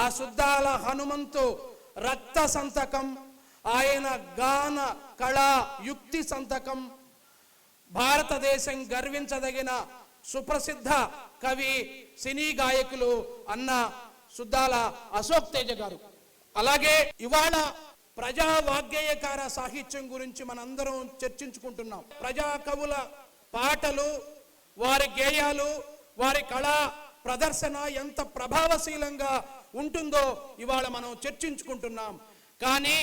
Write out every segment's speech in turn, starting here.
ఆ శుద్ధాల హనుమంతు రక్త సంతకం ఆయన గాన కళా యుక్తి సంతకం. భారతదేశం గర్వించదగిన సుప్రసిద్ధ కవి సినీ గాయకులు అన్న సుద్దాల అశోక్ తేజ గారు. అలాగే ఇవాళ ప్రజా వాగ్గేయకార సాహిత్యం గురించి మనందరం చర్చించుకుంటున్నాం. ప్రజా కవుల పాటలు వారి గేయాలు వారి కళా ప్రదర్శన ఎంత ప్రభావశీలంగా ఉంటుందో ఇవాళ మనం చర్చించుకుంటున్నాం. కానీ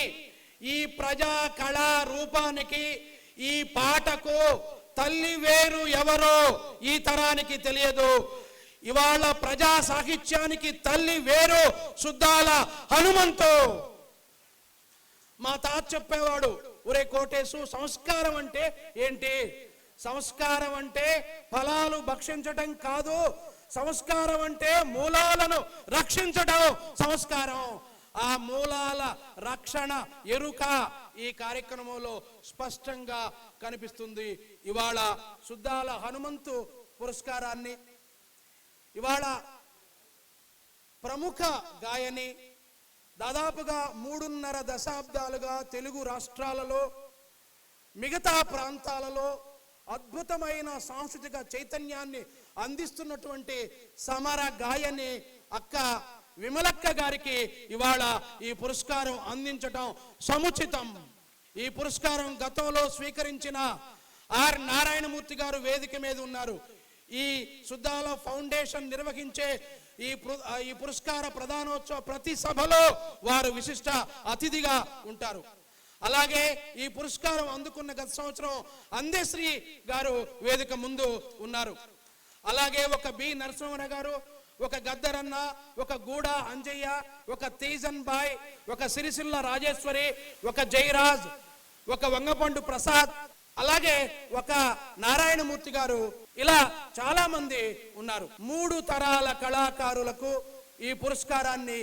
ఈ ప్రజా కళా రూపానికి ఈ పాటకు తల్లి వేరు ఎవరో ఈ తరానికి తెలియదు. ఇవాళ ప్రజా సాహిత్యానికి తల్లి వేరు శుద్ధాల హనుమంతు. మా తాత చెప్పేవాడు ఒరే కోటేశు సంస్కారం అంటే ఏంటి? సంస్కారం అంటే ఫలాలు భక్షించటం కాదు సంస్కారం అంటే మూలాలను రక్షించడం సంస్కారం. ఆ మూలాల రక్షణ ఎరుక ఈ కార్యక్రమంలో స్పష్టంగా కనిపిస్తుంది. ఇవాళ శుద్ధాల హనుమంతు పురస్కారాన్ని ఇవాళ ప్రముఖ గాయని దాదాపుగా మూడున్నర దశాబ్దాలుగా తెలుగు రాష్ట్రాలలో మిగతా ప్రాంతాలలో అద్భుతమైన సాంస్కృతిక చైతన్యాన్ని అందిస్తున్నటువంటి సమర గాయని అక్క విమలక్క గారికి ఇవాళ ఈ పురస్కారం అందించటం సముచితం. ఈ పురస్కారం గతంలో స్వీకరించిన ఆర్ నారాయణమూర్తి గారు వేదిక మీద ఉన్నారు. ఈ సుద్దాల ఫౌండేషన్ నిర్వహించే ఈ ఈ పురస్కార ప్రధానోత్సవ ప్రతి సభలో వారు విశిష్ట అతిథిగా ఉంటారు. అలాగే ఈ పురస్కారం అందుకున్న గత సంవత్సరం అందేశ్రీ గారు వేదిక ముందు ఉన్నారు. అలాగే ఒక బి నరసింహన గారు ఒక గద్దరన్న ఒక గూడ అంజయ్య ఒక తేజన్ బాయ్ ఒక సిరిసిల్ల రాజేశ్వరి ఒక జయరాజ్ ఒక వంగపండు ప్రసాద్ అలాగే ఒక నారాయణమూర్తి గారు ఇలా చాలా మంది ఉన్నారు. మూడు తరాల కళాకారులకు ఈ పురస్కారాన్ని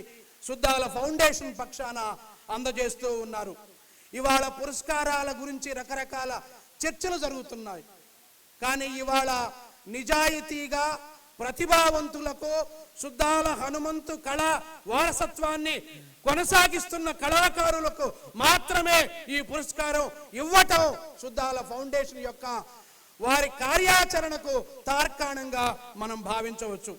సుద్దాల ఫౌండేషన్ పక్షాన అందజేస్తూ ఉన్నారు. ఇవాళ పురస్కారాల గురించి రకరకాల చర్చలు జరుగుతున్నాయి. కానీ ఇవాళ నిజాయితీగా ప్రతిభావంతులకు శుద్ధాల హనుమంతు కళ వారసత్వాన్ని కొనసాగిస్తున్న కళాకారులకు మాత్రమే ఈ పురస్కారం ఇవ్వటం శుద్ధాల ఫౌండేషన్ యొక్క వారి కార్యాచరణకు తార్కాణంగా మనం భావించవచ్చు.